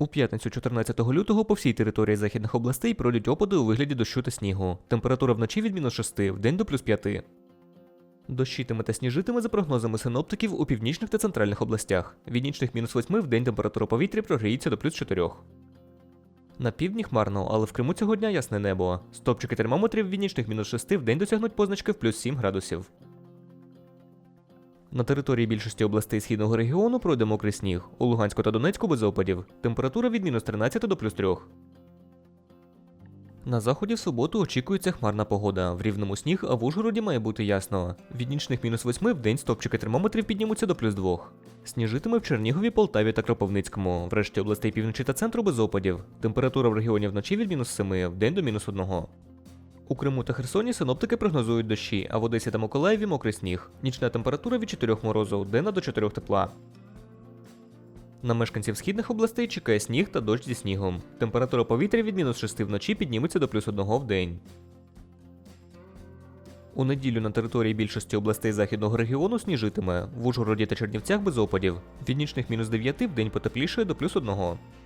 У п'ятницю 14 лютого по всій території західних областей пройдуть опади у вигляді дощу та снігу. Температура вночі від мінус 6, вдень до плюс 5. Дощитиме та сніжитиме за прогнозами синоптиків у північних та центральних областях. Від нічних мінус 8 в день температура повітря прогріється до плюс 4. На півдні хмарно, але в Криму цього дня ясне небо. Стопчики термометрів від нічних мінус 6 в день досягнуть позначки в плюс 7 градусів. На території більшості областей східного регіону пройде мокрий сніг. У Луганську та Донецьку без опадів. Температура від мінус 13 до плюс 3. На заході в суботу очікується хмарна погода. В рівному сніг, а в Ужгороді має бути ясно. Від нічних мінус 8 в день стопчики термометрів піднімуться до плюс 2. Сніжитиме в Чернігові, Полтаві та Кропивницькому. В решті областей півночі та центру без опадів. Температура в регіоні вночі від мінус 7, в день до мінус 1. У Криму та Херсоні синоптики прогнозують дощі, а в Одесі та Миколаєві мокрий сніг. Нічна температура від 4 морозу, денна до 4 тепла. На мешканців східних областей чекає сніг та дощ зі снігом. Температура повітря від мінус 6 вночі підніметься до плюс 1 в день. У неділю на території більшості областей західного регіону сніжитиме. В Ужгороді та Чернівцях без опадів. Від нічних мінус 9 в день потеплішає до плюс 1.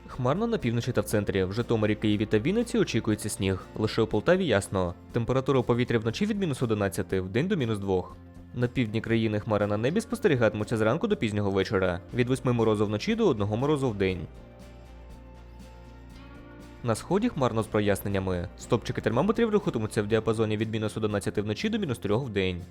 Хмарно на півночі та в центрі. В Житомирі, Києві та Вінниці очікується сніг. Лише у Полтаві ясно. Температура повітря вночі від мінус 11, в день до мінус 2. На півдні країни хмари на небі спостерігатимуться зранку до пізнього вечора. Від 8 морозу вночі до 1 морозу в день. На сході хмарно з проясненнями. Стопчики термометрів рухатимуться в діапазоні від мінус 11 вночі до мінус 3 в день.